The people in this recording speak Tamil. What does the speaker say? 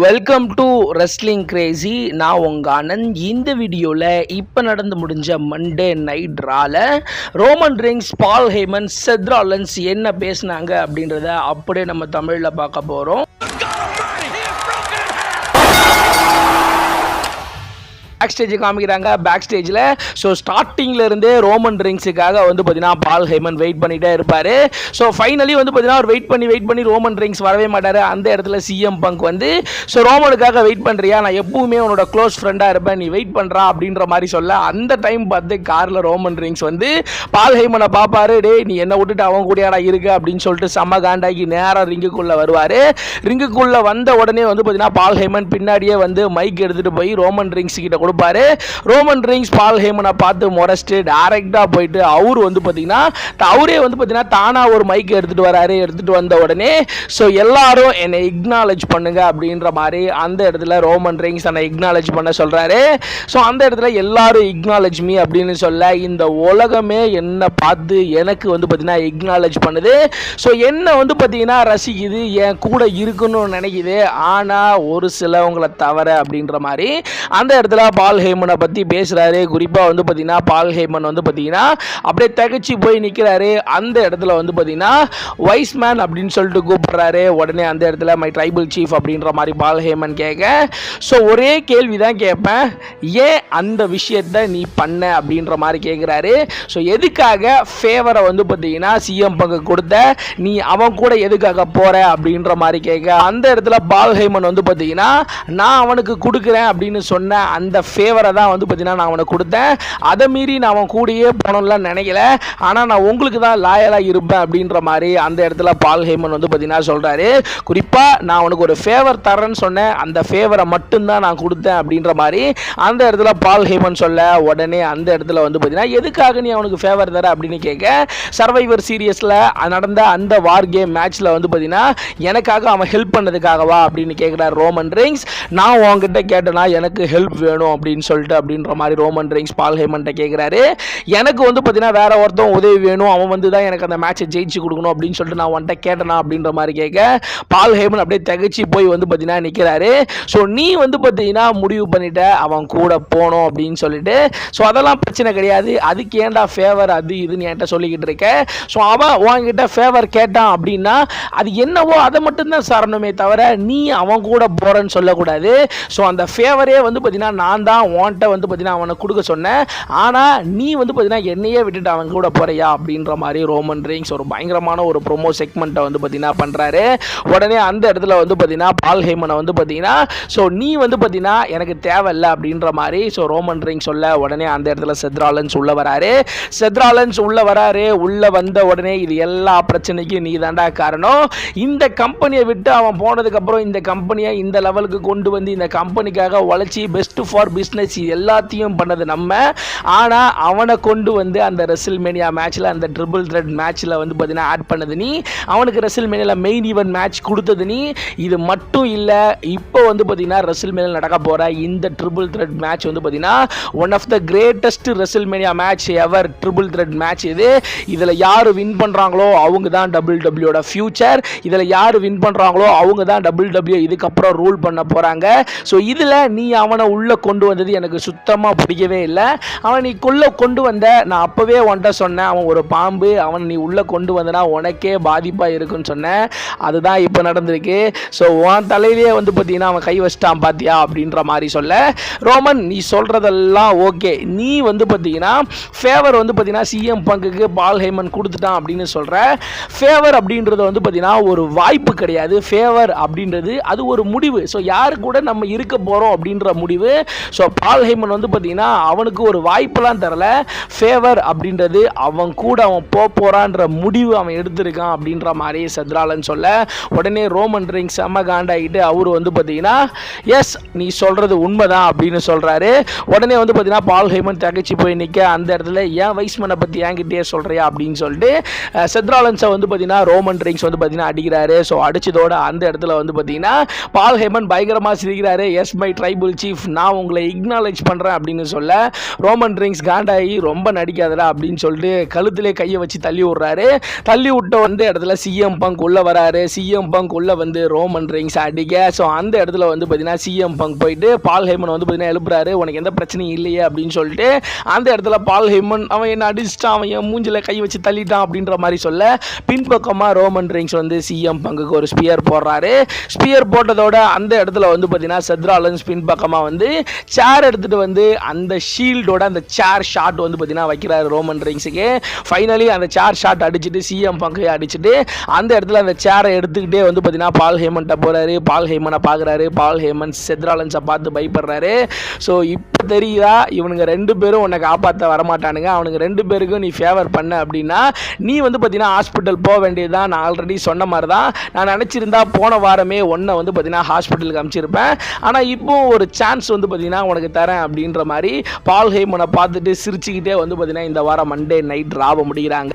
வெல்கம் டு ரெஸ்லிங் கிரேசி நான் உங்கள் ஆனந்த் இந்த வீடியோவில் இப்போ நடந்து முடிஞ்ச Monday night ரால Roman Reigns Paul Heyman Seth Rollins என்ன பேசுனாங்க அப்படின்றத அப்படியே நம்ம தமிழில் பார்க்க போகிறோம் பேக் ஸ்டேஜ் காமிக்கிறாங்க. பேக் ஸ்டேஜில் ஸோ ஸ்டார்டிங்கில் இருந்தே ரோமன் ரிங்ஸுக்காக வந்து பார்த்தீங்கன்னா பால் ஹேமன் வெயிட் பண்ணிகிட்டே இருப்பார். ஸோ ஃபைனலி வந்து பார்த்தீங்கன்னா அவர் வெயிட் பண்ணி வெயிட் பண்ணி ரோமன் ரிங்ஸ் வரவே மாட்டார். அந்த இடத்துல சிஎம் பங்க் வந்து ஸோ ரோமனுக்காக வெயிட் பண்ணுறியா நான் எப்பவுமே உன்னோட க்ளோஸ் ஃப்ரெண்டாக இருப்பேன். நீ வெயிட் பண்ணுறா அப்படின்ற மாதிரி சொல்ல அந்த டைம் பார்த்து காரில் ரோமன் ரிங்ஸ் வந்து பால் ஹேமனை பார்ப்பாரு டேய் நீ என்ன விட்டுட்டு அவன் கூடயாடா இருக்கு? அப்படின்னு சொல்லிட்டு செம்ம காண்டாக்கி நேராக ரிங்குக்குள்ளே வருவார். ரிங்குக்குள்ளே வந்த உடனே வந்து பார்த்தீங்கன்னா பால் ஹேமன் பின்னாடியே வந்து மைக் எடுத்துகிட்டு போய் ரோமன் ரிங்ஸ் கிட்ட கொடுப்பாரு. ரோமன் ரிங்ஸ் பால் ஹேமனை பார்த்து முறைச்சிட்டு டேரெக்டாக போயிட்டு அவர் வந்து பார்த்தீங்கன்னா அவரே வந்து பார்த்தீங்கன்னா தானாக ஒரு மைக் எடுத்துகிட்டு வராரு எடுத்துகிட்டு வந்த உடனே ஸோ எல்லாரும் என்னை இக்னாலேஜ் பண்ணுங்க அப்படின்ற மாதிரி அந்த இடத்துல ரோமன் ரிங்ஸ் என்னை இக்னாலேஜ் பண்ண சொல்கிறாரு ஸோ அந்த இடத்துல எல்லாரும் இக்னாலேஜ் மீ அப்படின்னு சொல்ல இந்த உலகமே என்னை பார்த்து எனக்கு வந்து பார்த்தீங்கன்னா இக்னாலேஜ் பண்ணுது. ஸோ என்னை வந்து பார்த்தீங்கன்னா ரசிக்குது என் கூட இருக்கணும்னு நினைக்குது. ஆனால் ஒரு சிலவங்களை தவிர அப்படின்ற மாதிரி அந்த இடத்துல பால் ஹேமனை பற்றி பேசுகிறாரு குறிப்பாக வந்து பார்த்தீங்கன்னா பால் ஹேமன் வந்து பார்த்தீங்கன்னா அப்படியே தகச்சு போய் நிற்கிறாரு அந்த இடத்துல வந்து பார்த்தீங்கன்னா வைஸ் மேன் அப்படின்னு சொல்லிட்டு கூப்பிடுறாரு. உடனே அந்த இடத்துல மை ட்ரைபல் சீஃப் அப்படின்ற மாதிரி பால் ஹேமன் கேட்க ஸோ ஒரே கேள்வி தான் கேட்பேன். ஏன் அந்த விஷயத்த நீ பண்ண? அப்படின்ற மாதிரி கேட்குறாரு. ஸோ எதுக்காக ஃபேவரை வந்து பார்த்தீங்கன்னா சிஎம் பங்கு கொடுத்த? நீ அவன் கூட எதுக்காக போகிற அப்படின்ற மாதிரி கேட்க அந்த இடத்துல பால் ஹேமன் வந்து பார்த்தீங்கன்னா நான் அவனுக்கு கொடுக்குறேன் அப்படின்னு சொன்ன அந்த ஃபேவரை தான் வந்து பார்த்தீங்கன்னா நான் அவனுக்கு கொடுத்தேன். அதை மீறி நான் அவன் கூடயே போனோம்லாம் நினைக்கல. ஆனால் நான் உங்களுக்கு தான் லாயலாக இருப்பேன் அப்படின்ற மாதிரி அந்த இடத்துல பால் ஹேமன் வந்து பார்த்தீங்கன்னா சொல்கிறாரு குறிப்பாக நான் அவனுக்கு ஒரு ஃபேவர் தரேன்னு சொன்னேன். அந்த ஃபேவரை மட்டும்தான் நான் கொடுத்தேன் அப்படின்ற மாதிரி அந்த இடத்துல பால் ஹேமன் சொல்ல உடனே அந்த இடத்துல வந்து பார்த்தீங்கன்னா எதுக்காக நீ அவனுக்கு ஃபேவர் தர அப்படின்னு கேட்க சர்வைவர் சீரியஸில் நடந்த அந்த வார் கேம் மேட்ச்சில் வந்து பார்த்தீங்கன்னா எனக்காக அவன் ஹெல்ப் பண்ணதுக்காகவா? அப்படின்னு கேட்குறாரு ரோமன் ரிங்ஸ். நான் உங்ககிட்ட கேட்டேன்னா எனக்கு ஹெல்ப் வேணும். அப்படின்னு சொல்லிட்டு அப்படின்ற மாதிரி ரோமன் ரிங்ஸ் பால் ஹேமன்ட்ட கேட்குறாரு எனக்கு வந்து பார்த்தீங்கன்னா வேற ஒருத்தன் உதவி வேணும். அவன் வந்து தான் எனக்கு அந்த மேட்சை ஜெயிச்சு கொடுக்கணும் அப்படின்னு சொல்லிட்டு நான் உன்ட்ட கேட்டனா அப்படின்ற மாதிரி கேட்க பால் ஹேமன் அப்படியே தகச்சு போய் வந்து பார்த்தீங்கன்னா நிற்கிறாரு ஸோ நீ வந்து பார்த்தீங்கன்னா முடிவு பண்ணிட்ட அவன் கூட போகணும் அப்படின்னு சொல்லிட்டு. ஸோ அதெல்லாம் பிரச்சனை கிடையாது. அதுக்கு ஏன்டா ஃபேவர் அது இதுன்னு என்கிட்ட சொல்லிக்கிட்டு இருக்க. ஸோ அவன் உன்கிட்ட ஃபேவர் கேட்டான் அப்படின்னா அது என்னவோ அதை மட்டும்தான் சரணுமே தவிர நீ அவன் கூட போகிறேன்னு சொல்லக்கூடாது. ஸோ அந்த ஃபேவரே வந்து பார்த்தீங்கன்னா நான் தான் உன்கிட்ட வந்து பார்த்தீங்கன்னா அவனை கொடுக்க சொன்னேன் ஆனால் நீ வந்து பார்த்தீங்கன்னா என்னையே விட்டுட்டு அவன் கூட போறியா அப்படின்ற மாதிரி ரோமன் ரிங்ஸ் ஒரு பயங்கரமான ஒரு ப்ரோமோ செக்மெண்ட்டை வந்து பார்த்தீங்கன்னா பண்ணுறாரு உடனே அந்த இடத்துல வந்து பார்த்தீங்கன்னா பால் ஹேமனை வந்து பார்த்தீங்கன்னா ஸோ நீ வந்து பார்த்தீங்கன்னா எனக்கு தேவையில்ல அப்படின்ற மாதிரி ஸோ ரோமன் ரிங் சொல்ல. உடனே அந்த இடத்துல செத்ராலன்ஸ் உள்ள வராரு. செத்ராலன்ஸ் உள்ள வராரு. உள்ள வந்த உடனே இது எல்லா பிரச்சனைக்கும் நீ தாண்டா காரணம். இந்த கம்பெனியை விட்டு அவன் போனதுக்கப்புறம் இந்த கம்பெனியை இந்த லெவலுக்கு கொண்டு வந்து இந்த கம்பெனிக்காக உழைச்சி பெஸ்ட் ஃபார் பிஸ்னஸ் எல்லாத்தையும் பண்ணது நம்ம. ஆனால் அவனை கொண்டு வந்து அந்த ரெசில் மேனியா மேட்ச்சில் அந்த ட்ரிபிள் த்ரெட் மேட்ச்சில் வந்து பார்த்தீங்கன்னா ஆட் பண்ணது நீ. அவனுக்கு ரெசில் மேனியில் மெயின் ஈவெண்ட் மேட்ச் கொடுத்தது நீ. இது மட்டும் இல்லை இப்போ வந்து பார்த்தீங்கன்னா ரெசில் மேனியில் நடக்க போகிற இந்த ட்ரிபிள் த்ரெட் மேட்ச் வந்து பார்த்தீங்கன்னா one of the greatest WrestleMania match ever triple threat match இது. இதில் யார் வின் பண்ணுறாங்களோ அவங்க தான் டபுள் டபிள்யூட ஃபியூச்சர் இதில் யார் வின் பண்ணுறாங்களோ அவங்க தான் டபுள் டபிள்யூ இதுக்கப்புறம் ரூல் பண்ண போகிறாங்க ஸோ இதில் நீ அவனை உள்ளே கொண்டு வந்தது எனக்கு சுத்தமாக பிடிக்கவே இல்லை. அவன் நீ கொள்ள கொண்டு வந்த நான் அப்போவே உன்ட்ட சொன்னேன் அவன் ஒரு பாம்பு அவன் நீ உள்ளே கொண்டு வந்தனா உனக்கே பாதிப்பாக இருக்குன்னு சொன்னேன். அதுதான் இப்போ நடந்திருக்கு. ஸோ உன் தலையிலேயே வந்து பார்த்தீங்கன்னா அவன் கை வச்சிட்டான் பாத்தியா அப்படின்ற மாதிரி சொல்ல. ரோமன் நீ சொல்கிறதெல்லாம் ஓகே. நீ வந்து பார்த்தீங்கன்னா ஃபேவர் வந்து பார்த்தீங்கன்னா சிஎம் பங்குக்கு பால் ஹேமன் கொடுத்துட்டான் அப்படின்னு சொல்கிற ஃபேவர் அப்படின்றது வந்து பார்த்தீங்கன்னா ஒரு வாய்ப்பு கிடையாது. ஃபேவர் அப்படின்றது அது ஒரு முடிவு. ஸோ யாரு கூட நம்ம இருக்க போகிறோம் அப்படின்ற முடிவு. ஸோ பால்ஹைமன் வந்து பார்த்தீங்கன்னா அவனுக்கு ஒரு வாய்ப்பெல்லாம் தரல. ஃபேவர் அப்படின்றது அவன் கூட அவன் போக போகிறான்ற முடிவு அவன் எடுத்திருக்கான் அப்படின்ற மாதிரி சத்ராலன் சொல்ல உடனே ரோமன் ரிங் செம்ம காண்டாகிட்டு அவர் வந்து பார்த்தீங்கன்னா எஸ் நீ சொல்கிறது உண்மைதான் அப்படின்னு சொல்கிறாரு உடனே வந்து பார்த்தீங்கன்னா பால் ஹேமன் தகச்சு போய் நிற்க அந்த இடத்துல ஏன் வைஸ்மனை பற்றி என்கிட்டயே சொல்கிறியா அப்படின்னு சொல்லிட்டு செத்ராலன்ஸை வந்து பார்த்தீங்கன்னா ரோமன் ரிங்ஸ் வந்து பார்த்தீங்கன்னா அடிக்கிறாரு. ஸோ அடிச்சதோட அந்த இடத்துல வந்து பார்த்தீங்கன்னா பால் ஹேமன் பயங்கரமாக சிரிக்கிறாரு. எஸ் மை ட்ரைபிள் சீஃப் நான் உங்களை இக்னாலேஜ் பண்ணுறேன் அப்படின்னு சொல்ல ரோமன் ரிங்ஸ் காண்டாகி ரொம்ப நடிக்காதடா அப்படின்னு சொல்லிட்டு கழுத்திலே கையை வச்சு தள்ளி விட்றாரு. தள்ளி விட்ட வந்து இடத்துல சிஎம் பங்க் உள்ளே வராரு. சிஎம் பங்க் உள்ளே வந்து ரோமன் ரிங்ஸ் அடிக்க. ஸோ அந்த இடத்துல வந்து பார்த்தீங்கன்னா சிஎம் பங்க் போயிட்டு பால் ஹேமன் வந்து பார்த்தீங்கன்னா எழுப்புறாரு. உனக்கு எந்த பிரச்சனையும் இல்லையே அப்படின்னு சொல்லிட்டு அந்த இடத்துல பால் ஹேமன் அவன் என்ன அடிச்சிட்டான்? அவன் என் மூஞ்சில கை வச்சு தள்ளிட்டான் அப்படின்ற மாதிரி சொல்ல பின்பக்கமாக ரோமன் ரிங்ஸ் வந்து சிஎம் பங்குக்கு ஒரு ஸ்பியர் போடுறாரு. ஸ்பியர் போட்டதோட அந்த இடத்துல வந்து பார்த்தீங்கன்னா செத்ராலன்ஸ் பின்பக்கமாக வந்து சேர் எடுத்துகிட்டு வந்து அந்த ஷீல்டோட அந்த சேர் ஷாட் வந்து பார்த்தீங்கன்னா வைக்கிறாரு ரோமன் ரிங்ஸுக்கு ஃபைனலி அந்த சேர் ஷாட் அடிச்சுட்டு சிஎம் பங்கு அடிச்சுட்டு அந்த இடத்துல அந்த சேரை எடுத்துக்கிட்டே வந்து பார்த்தீங்கன்னா பால் ஹேமன்ட்ட போகிறாரு பால் ஹேமனை பார்க்குறாரு பால் ஹேமன் செத்ராலன்ஸை பார்த்து பயப்படுறாரு. ஸோ இப்போ தெரியுதா? இவனுங்க ரெண்டு பேரும் உன்னை காப்பாற்ற வரமாட்டானுங்க. அவனுங்க ரெண்டு பேருக்கும் நீ ஃபேவர் பண்ண அப்படின்னா நீ வந்து பார்த்தீங்கன்னா ஹாஸ்பிட்டல் போக வேண்டியது தான் நான் ஆல்ரெடி சொன்ன மாதிரி தான் நான் நினச்சிருந்தா போன வாரமே ஒன்றை வந்து பார்த்தீங்கன்னா ஹாஸ்பிட்டலுக்கு அனுப்பிச்சிருப்பேன் ஆனால் இப்போ ஒரு சான்ஸ் வந்து பார்த்தீங்கன்னா உனக்கு தரேன் அப்படின்ற மாதிரி பால் ஹேமனை பார்த்துட்டு சிரிச்சுக்கிட்டே வந்து பார்த்தீங்கன்னா இந்த வாரம் மண்டே நைட் ராவ முடிகிறாங்க.